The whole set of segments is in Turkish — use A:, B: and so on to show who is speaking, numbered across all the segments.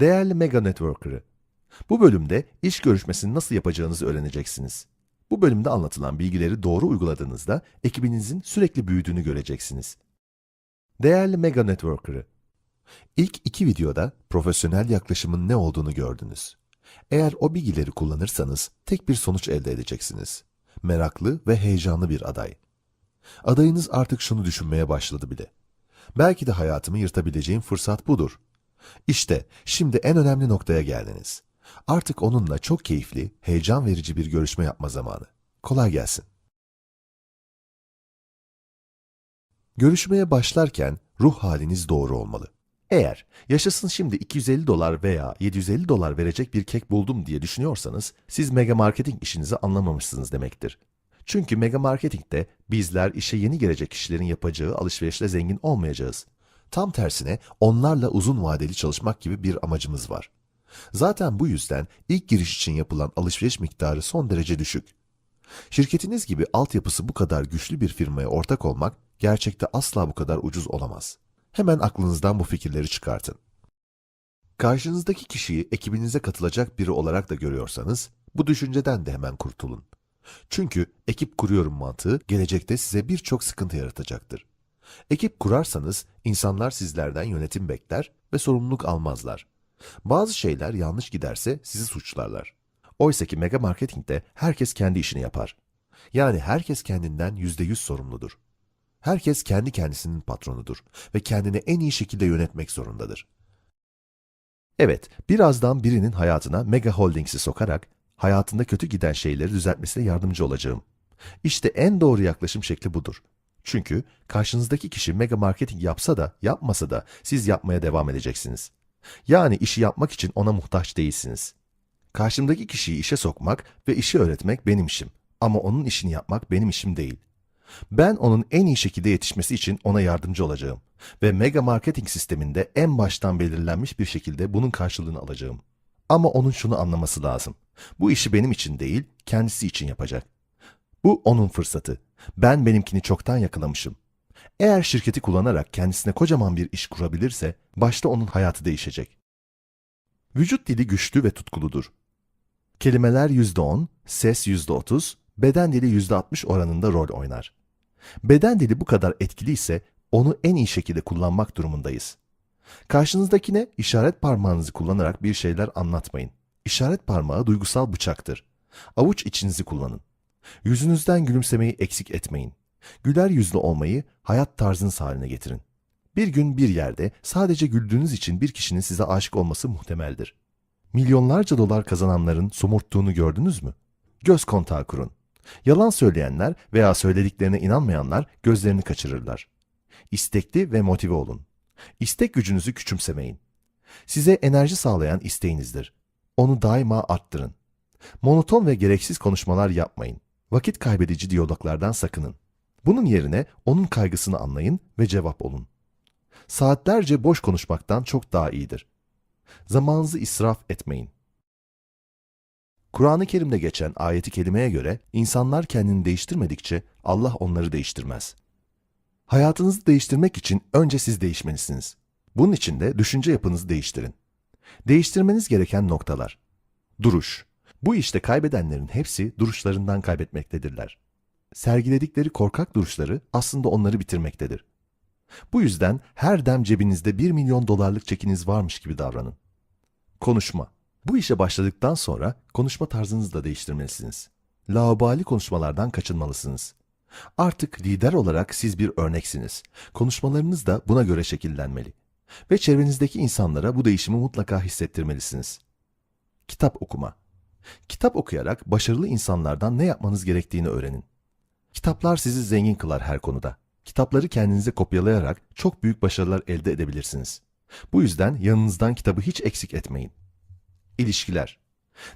A: Değerli Mega Networker'ı. Bu bölümde iş görüşmesini nasıl yapacağınızı öğreneceksiniz. Bu bölümde anlatılan bilgileri doğru uyguladığınızda ekibinizin sürekli büyüdüğünü göreceksiniz. Değerli Mega Networker'ı. İlk iki videoda profesyonel yaklaşımın ne olduğunu gördünüz. Eğer o bilgileri kullanırsanız tek bir sonuç elde edeceksiniz. Meraklı ve heyecanlı bir aday. Adayınız artık şunu düşünmeye başladı bile. Belki de hayatımı yırtabileceğim fırsat budur. İşte şimdi en önemli noktaya geldiniz. Artık onunla çok keyifli, heyecan verici bir görüşme yapma zamanı. Kolay gelsin. Görüşmeye başlarken ruh haliniz doğru olmalı. Eğer yaşasın şimdi 250 dolar veya 750 dolar verecek bir kek buldum diye düşünüyorsanız siz mega marketing işinizi anlamamışsınız demektir. Çünkü mega marketingte bizler işe yeni gelecek kişilerin yapacağı alışverişle zengin olmayacağız. Tam tersine onlarla uzun vadeli çalışmak gibi bir amacımız var. Zaten bu yüzden ilk giriş için yapılan alışveriş miktarı son derece düşük. Şirketiniz gibi altyapısı bu kadar güçlü bir firmaya ortak olmak gerçekte asla bu kadar ucuz olamaz. Hemen aklınızdan bu fikirleri çıkartın. Karşınızdaki kişiyi ekibinize katılacak biri olarak da görüyorsanız bu düşünceden de hemen kurtulun. Çünkü ekip kuruyorum mantığı gelecekte size birçok sıkıntı yaratacaktır. Ekip kurarsanız insanlar sizlerden yönetim bekler ve sorumluluk almazlar. Bazı şeyler yanlış giderse sizi suçlarlar. Oysa ki mega marketingde herkes kendi işini yapar. Yani herkes kendinden %100 sorumludur. Herkes kendi kendisinin patronudur ve kendini en iyi şekilde yönetmek zorundadır. Evet, birazdan birinin hayatına Mega Holdings'i sokarak hayatında kötü giden şeyleri düzeltmesine yardımcı olacağım. İşte en doğru yaklaşım şekli budur. Çünkü karşınızdaki kişi mega marketing yapsa da yapmasa da siz yapmaya devam edeceksiniz. Yani işi yapmak için ona muhtaç değilsiniz. Karşımdaki kişiyi işe sokmak ve işi öğretmek benim işim. Ama onun işini yapmak benim işim değil. Ben onun en iyi şekilde yetişmesi için ona yardımcı olacağım. Ve mega marketing sisteminde en baştan belirlenmiş bir şekilde bunun karşılığını alacağım. Ama onun şunu anlaması lazım. Bu işi benim için değil, kendisi için yapacak. Bu onun fırsatı. Ben benimkini çoktan yakalamışım. Eğer şirketi kullanarak kendisine kocaman bir iş kurabilirse, başta onun hayatı değişecek. Vücut dili güçlü ve tutkuludur. Kelimeler %10, ses %30, beden dili %60 oranında rol oynar. Beden dili bu kadar etkili ise onu en iyi şekilde kullanmak durumundayız. Karşınızdakine işaret parmağınızı kullanarak bir şeyler anlatmayın. İşaret parmağı duygusal bıçaktır. Avuç içinizi kullanın. Yüzünüzden gülümsemeyi eksik etmeyin. Güler yüzlü olmayı hayat tarzınız haline getirin. Bir gün bir yerde sadece güldüğünüz için bir kişinin size aşık olması muhtemeldir. Milyonlarca dolar kazananların somurttuğunu gördünüz mü? Göz kontağı kurun. Yalan söyleyenler veya söylediklerine inanmayanlar gözlerini kaçırırlar. İstekli ve motive olun. İstek gücünüzü küçümsemeyin. Size enerji sağlayan isteğinizdir. Onu daima arttırın. Monoton ve gereksiz konuşmalar yapmayın. Vakit kaybedici diyaloglardan sakının. Bunun yerine onun kaygısını anlayın ve cevap olun. Saatlerce boş konuşmaktan çok daha iyidir. Zamanınızı israf etmeyin. Kur'an-ı Kerim'de geçen ayeti kelimeye göre insanlar kendini değiştirmedikçe Allah onları değiştirmez. Hayatınızı değiştirmek için önce siz değişmelisiniz. Bunun için de düşünce yapınızı değiştirin. Değiştirmeniz gereken noktalar. Duruş. Bu işte kaybedenlerin hepsi duruşlarından kaybetmektedirler. Sergiledikleri korkak duruşları aslında onları bitirmektedir. Bu yüzden her dem cebinizde 1 milyon dolarlık çekiniz varmış gibi davranın. Konuşma. Bu işe başladıktan sonra konuşma tarzınızı da değiştirmelisiniz. Laubali konuşmalardan kaçınmalısınız. Artık lider olarak siz bir örneksiniz. Konuşmalarınız da buna göre şekillenmeli. Ve çevrenizdeki insanlara bu değişimi mutlaka hissettirmelisiniz. Kitap okuma. Kitap okuyarak başarılı insanlardan ne yapmanız gerektiğini öğrenin. Kitaplar sizi zengin kılar her konuda. Kitapları kendinize kopyalayarak çok büyük başarılar elde edebilirsiniz. Bu yüzden yanınızdan kitabı hiç eksik etmeyin. İlişkiler.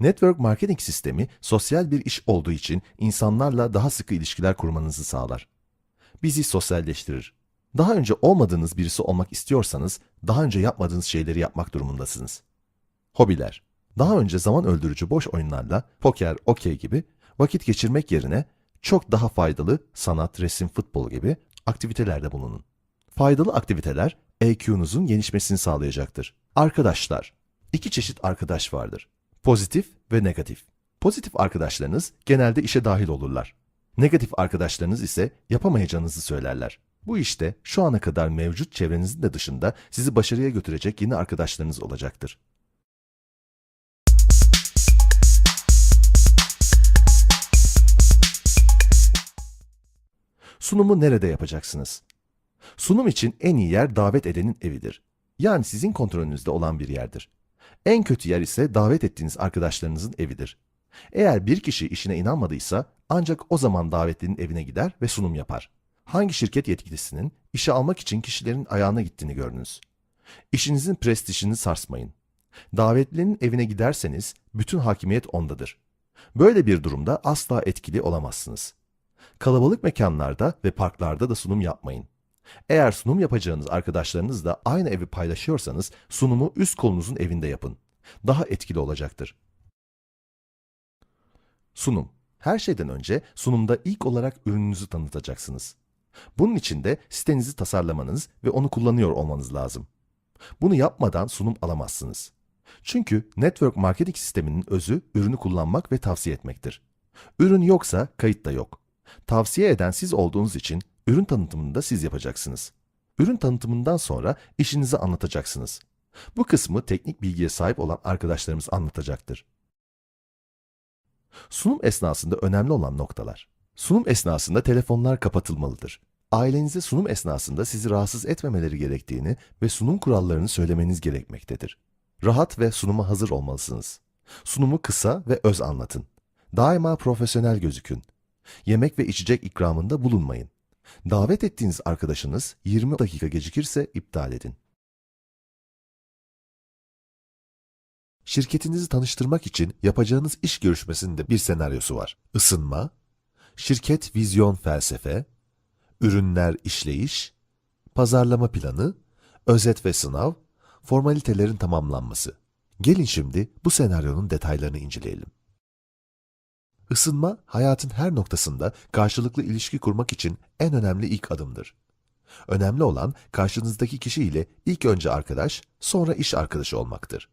A: Network marketing sistemi sosyal bir iş olduğu için insanlarla daha sıkı ilişkiler kurmanızı sağlar. Bizi sosyalleştirir. Daha önce olmadığınız birisi olmak istiyorsanız daha önce yapmadığınız şeyleri yapmak durumundasınız. Hobiler. Daha önce zaman öldürücü boş oyunlarla poker, okey gibi vakit geçirmek yerine çok daha faydalı sanat, resim, futbol gibi aktivitelerde bulunun. Faydalı aktiviteler EQ'nuzun gelişmesini sağlayacaktır. Arkadaşlar, İki çeşit arkadaş vardır. Pozitif ve negatif. Pozitif arkadaşlarınız genelde işe dahil olurlar. Negatif arkadaşlarınız ise yapamayacağınızı söylerler. Bu işte şu ana kadar mevcut çevrenizin de dışında sizi başarıya götürecek yeni arkadaşlarınız olacaktır. Sunumu nerede yapacaksınız? Sunum için en iyi yer davet edenin evidir. Yani sizin kontrolünüzde olan bir yerdir. En kötü yer ise davet ettiğiniz arkadaşlarınızın evidir. Eğer bir kişi işine inanmadıysa ancak o zaman davetlinin evine gider ve sunum yapar. Hangi şirket yetkilisinin işe almak için kişilerin ayağına gittiğini görünüz. İşinizin prestijini sarsmayın. Davetlinin evine giderseniz bütün hakimiyet ondadır. Böyle bir durumda asla etkili olamazsınız. Kalabalık mekanlarda ve parklarda da sunum yapmayın. Eğer sunum yapacağınız arkadaşlarınızla aynı evi paylaşıyorsanız sunumu üst kolunuzun evinde yapın. Daha etkili olacaktır. Sunum. Her şeyden önce sunumda ilk olarak ürününüzü tanıtacaksınız. Bunun için de sitenizi tasarlamanız ve onu kullanıyor olmanız lazım. Bunu yapmadan sunum alamazsınız. Çünkü network marketing sisteminin özü ürünü kullanmak ve tavsiye etmektir. Ürün yoksa kayıt da yok. Tavsiye eden siz olduğunuz için ürün tanıtımını da siz yapacaksınız. Ürün tanıtımından sonra işinizi anlatacaksınız. Bu kısmı teknik bilgiye sahip olan arkadaşlarımız anlatacaktır. Sunum esnasında önemli olan noktalar. Sunum esnasında telefonlar kapatılmalıdır. Ailenize sunum esnasında sizi rahatsız etmemeleri gerektiğini ve sunum kurallarını söylemeniz gerekmektedir. Rahat ve sunuma hazır olmalısınız. Sunumu kısa ve öz anlatın. Daima profesyonel gözükün. Yemek ve içecek ikramında bulunmayın. Davet ettiğiniz arkadaşınız 20 dakika gecikirse iptal edin. Şirketinizi tanıştırmak için yapacağınız iş görüşmesinde bir senaryosu var. Isınma, şirket vizyon felsefe, ürünler işleyiş, pazarlama planı, özet ve sınav, formalitelerin tamamlanması. Gelin şimdi bu senaryonun detaylarını inceleyelim. Isınma, hayatın her noktasında karşılıklı ilişki kurmak için en önemli ilk adımdır. Önemli olan karşınızdaki kişi ile ilk önce arkadaş, sonra iş arkadaşı olmaktır.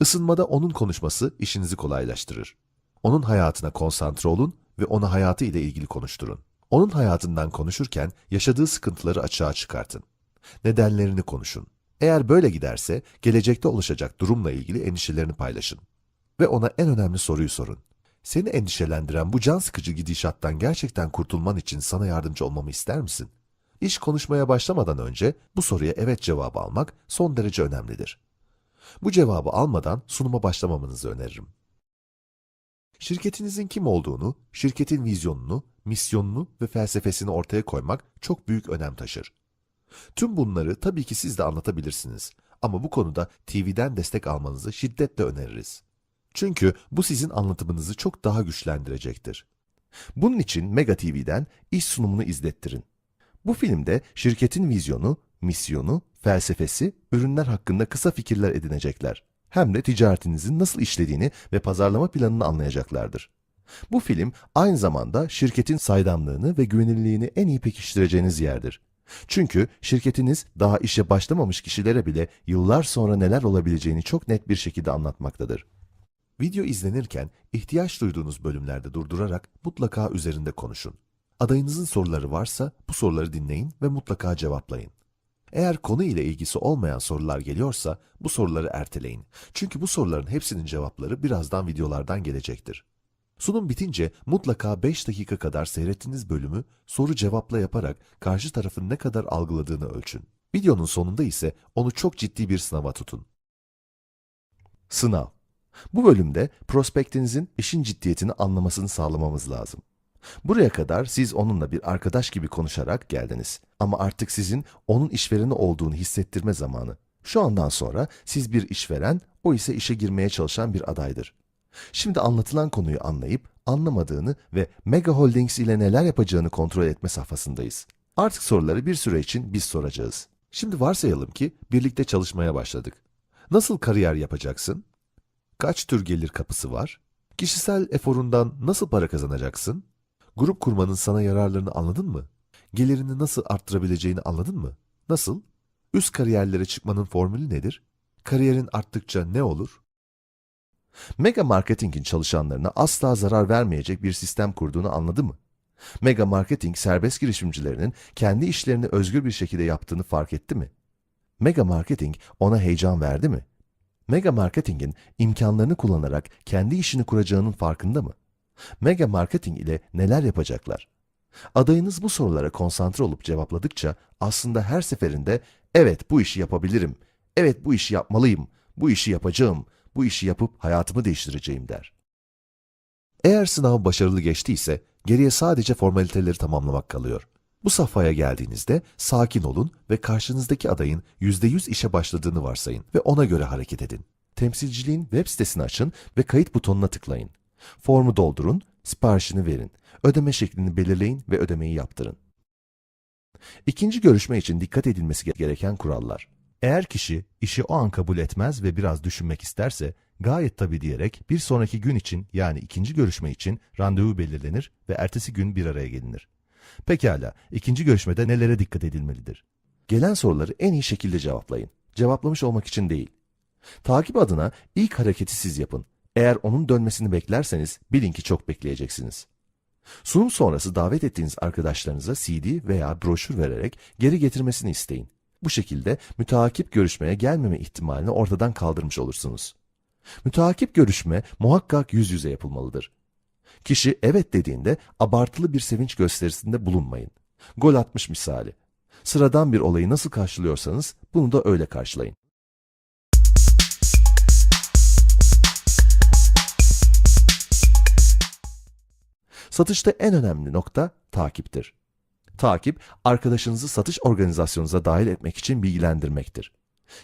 A: Isınmada onun konuşması işinizi kolaylaştırır. Onun hayatına konsantre olun ve ona hayatı ile ilgili konuşturun. Onun hayatından konuşurken yaşadığı sıkıntıları açığa çıkartın. Nedenlerini konuşun. Eğer böyle giderse gelecekte oluşacak durumla ilgili endişelerini paylaşın. Ve ona en önemli soruyu sorun. Seni endişelendiren bu can sıkıcı gidişattan gerçekten kurtulman için sana yardımcı olmamı ister misin? İş konuşmaya başlamadan önce bu soruya evet cevabı almak son derece önemlidir. Bu cevabı almadan sunuma başlamamanızı öneririm. Şirketinizin kim olduğunu, şirketin vizyonunu, misyonunu ve felsefesini ortaya koymak çok büyük önem taşır. Tüm bunları tabii ki siz de anlatabilirsiniz ama bu konuda TV'den destek almanızı şiddetle öneririz. Çünkü bu sizin anlatımınızı çok daha güçlendirecektir. Bunun için Mega TV'den iş sunumunu izlettirin. Bu filmde şirketin vizyonu, misyonu, felsefesi, ürünler hakkında kısa fikirler edinecekler. Hem de ticaretinizin nasıl işlediğini ve pazarlama planını anlayacaklardır. Bu film aynı zamanda şirketin saydamlığını ve güvenilirliğini en iyi pekiştireceğiniz yerdir. Çünkü şirketiniz daha işe başlamamış kişilere bile yıllar sonra neler olabileceğini çok net bir şekilde anlatmaktadır. Video izlenirken ihtiyaç duyduğunuz bölümlerde durdurarak mutlaka üzerinde konuşun. Adayınızın soruları varsa bu soruları dinleyin ve mutlaka cevaplayın. Eğer konu ile ilgisi olmayan sorular geliyorsa bu soruları erteleyin. Çünkü bu soruların hepsinin cevapları birazdan videolardan gelecektir. Sunum bitince mutlaka 5 dakika kadar seyrettiğiniz bölümü soru cevapla yaparak karşı tarafın ne kadar algıladığını ölçün. Videonun sonunda ise onu çok ciddi bir sınava tutun. Sınav Bu bölümde prospektinizin işin ciddiyetini anlamasını sağlamamız lazım. Buraya kadar siz onunla bir arkadaş gibi konuşarak geldiniz. Ama artık sizin onun işvereni olduğunu hissettirme zamanı. Şu andan sonra siz bir işveren, o ise işe girmeye çalışan bir adaydır. Şimdi anlatılan konuyu anlayıp anlamadığını ve Mega Holdings ile neler yapacağını kontrol etme safhasındayız. Artık soruları bir süre için biz soracağız. Şimdi varsayalım ki birlikte çalışmaya başladık. Nasıl kariyer yapacaksın? Kaç tür gelir kapısı var? Kişisel eforundan nasıl para kazanacaksın? Grup kurmanın sana yararlarını anladın mı? Gelirini nasıl arttırabileceğini anladın mı? Nasıl? Üst kariyerlere çıkmanın formülü nedir? Kariyerin arttıkça ne olur? Mega Marketing'in çalışanlarına asla zarar vermeyecek bir sistem kurduğunu anladı mı? Mega Marketing serbest girişimcilerinin kendi işlerini özgür bir şekilde yaptığını fark etti mi? Mega Marketing ona heyecan verdi mi? Mega Marketing'in imkanlarını kullanarak kendi işini kuracağının farkında mı? Mega Marketing ile neler yapacaklar? Adayınız bu sorulara konsantre olup cevapladıkça aslında her seferinde evet bu işi yapabilirim, evet bu işi yapmalıyım, bu işi yapacağım, bu işi yapıp hayatımı değiştireceğim der. Eğer sınav başarılı geçtiyse geriye sadece formaliteleri tamamlamak kalıyor. Bu safhaya geldiğinizde sakin olun ve karşınızdaki adayın %100 işe başladığını varsayın ve ona göre hareket edin. Temsilciliğin web sitesini açın ve kayıt butonuna tıklayın. Formu doldurun, siparişini verin, ödeme şeklini belirleyin ve ödemeyi yaptırın. İkinci görüşme için dikkat edilmesi gereken kurallar. Eğer kişi işi o an kabul etmez ve biraz düşünmek isterse gayet tabii diyerek bir sonraki gün için yani ikinci görüşme için randevu belirlenir ve ertesi gün bir araya gelinir. Pekala, ikinci görüşmede nelere dikkat edilmelidir? Gelen soruları en iyi şekilde cevaplayın. Cevaplamış olmak için değil. Takip adına ilk hareketi siz yapın. Eğer onun dönmesini beklerseniz bilin ki çok bekleyeceksiniz. Sunum sonrası davet ettiğiniz arkadaşlarınıza CD veya broşür vererek geri getirmesini isteyin. Bu şekilde müteakip görüşmeye gelmeme ihtimalini ortadan kaldırmış olursunuz. Müteakip görüşme muhakkak yüz yüze yapılmalıdır. Kişi evet dediğinde abartılı bir sevinç gösterisinde bulunmayın. Gol atmış misali. Sıradan bir olayı nasıl karşılıyorsanız bunu da öyle karşılayın. Satışta en önemli nokta takiptir. Takip, arkadaşınızı satış organizasyonunuza dahil etmek için bilgilendirmektir.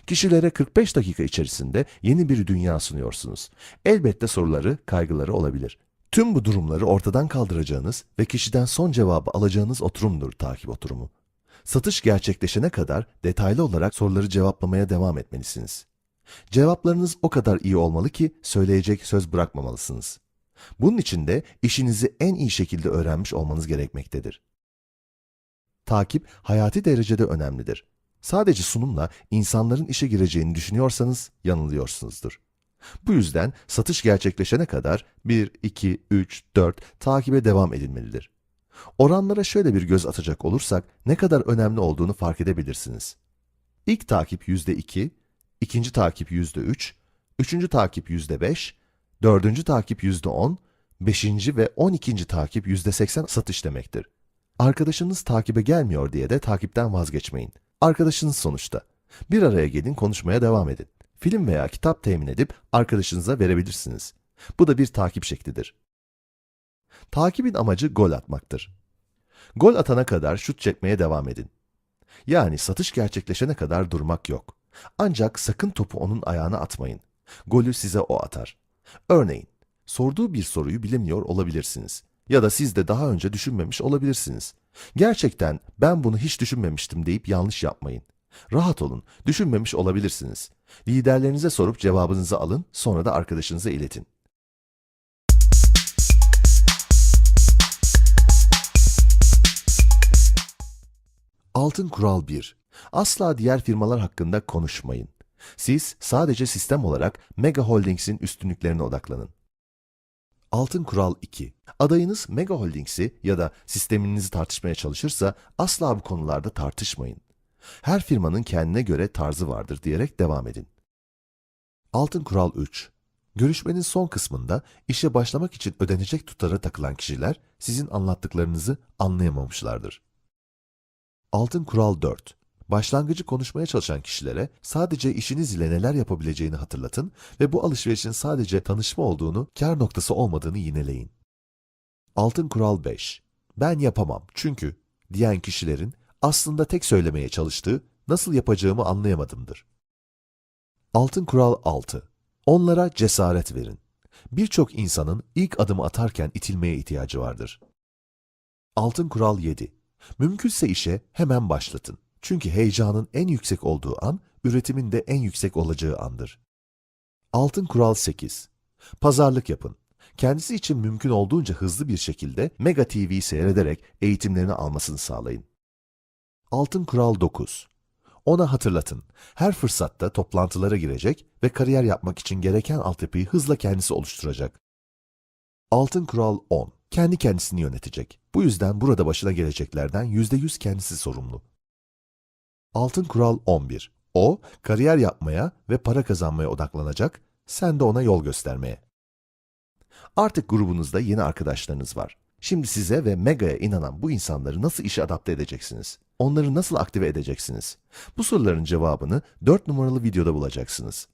A: Kişilere 45 dakika içerisinde yeni bir dünya sunuyorsunuz. Elbette soruları, kaygıları olabilir. Tüm bu durumları ortadan kaldıracağınız ve kişiden son cevabı alacağınız oturumdur takip oturumu. Satış gerçekleşene kadar detaylı olarak soruları cevaplamaya devam etmelisiniz. Cevaplarınız o kadar iyi olmalı ki söyleyecek söz bırakmamalısınız. Bunun için de işinizi en iyi şekilde öğrenmiş olmanız gerekmektedir. Takip hayati derecede önemlidir. Sadece sunumla insanların işe gireceğini düşünüyorsanız yanılıyorsunuzdur. Bu yüzden satış gerçekleşene kadar 1, 2, 3, 4 takibe devam edilmelidir. Oranlara şöyle bir göz atacak olursak ne kadar önemli olduğunu fark edebilirsiniz. İlk takip %2, ikinci takip %3, üçüncü takip %5, dördüncü takip %10, beşinci ve on ikinci takip %80 satış demektir. Arkadaşınız takibe gelmiyor diye de takipten vazgeçmeyin. Arkadaşınız sonuçta. Bir araya gelin konuşmaya devam edin. Film veya kitap temin edip arkadaşınıza verebilirsiniz. Bu da bir takip şeklidir. Takibin amacı gol atmaktır. Gol atana kadar şut çekmeye devam edin. Yani satış gerçekleşene kadar durmak yok. Ancak sakın topu onun ayağına atmayın. Golü size o atar. Örneğin, sorduğu bir soruyu bilemiyor olabilirsiniz. Ya da siz de daha önce düşünmemiş olabilirsiniz. Gerçekten ben bunu hiç düşünmemiştim deyip yanlış yapmayın. Rahat olun, düşünmemiş olabilirsiniz. Liderlerinize sorup cevabınızı alın, sonra da arkadaşınıza iletin. Altın kural 1. Asla diğer firmalar hakkında konuşmayın. Siz sadece sistem olarak Mega Holdings'in üstünlüklerine odaklanın. Altın kural 2. Adayınız Mega Holdings'i ya da sisteminizi tartışmaya çalışırsa asla bu konularda tartışmayın. Her firmanın kendine göre tarzı vardır diyerek devam edin. Altın kural 3. Görüşmenin son kısmında işe başlamak için ödenecek tutara takılan kişiler sizin anlattıklarınızı anlayamamışlardır. Altın kural 4. Başlangıcı konuşmaya çalışan kişilere sadece işiniz ile neler yapabileceğini hatırlatın ve bu alışverişin sadece tanışma olduğunu, kar noktası olmadığını yineleyin. Altın kural 5. Ben yapamam çünkü diyen kişilerin aslında tek söylemeye çalıştığı nasıl yapacağımı anlayamadımdır. Altın kural 6. Onlara cesaret verin. Birçok insanın ilk adımı atarken itilmeye ihtiyacı vardır. Altın kural 7. Mümkünse işe hemen başlatın. Çünkü heyecanın en yüksek olduğu an, üretimin de en yüksek olacağı andır. Altın kural 8. Pazarlık yapın. Kendisi için mümkün olduğunca hızlı bir şekilde Mega TV'yi seyrederek eğitimlerini almasını sağlayın. Altın kural 9. Ona hatırlatın. Her fırsatta toplantılara girecek ve kariyer yapmak için gereken altyapıyı hızla kendisi oluşturacak. Altın kural 10. Kendi kendisini yönetecek. Bu yüzden burada başına geleceklerden %100 kendisi sorumlu. Altın kural 11. O, kariyer yapmaya ve para kazanmaya odaklanacak, sen de ona yol göstermeye. Artık grubunuzda yeni arkadaşlarınız var. Şimdi size ve Mega'ya inanan bu insanları nasıl işe adapte edeceksiniz? Onları nasıl aktive edeceksiniz? Bu soruların cevabını 4 numaralı videoda bulacaksınız.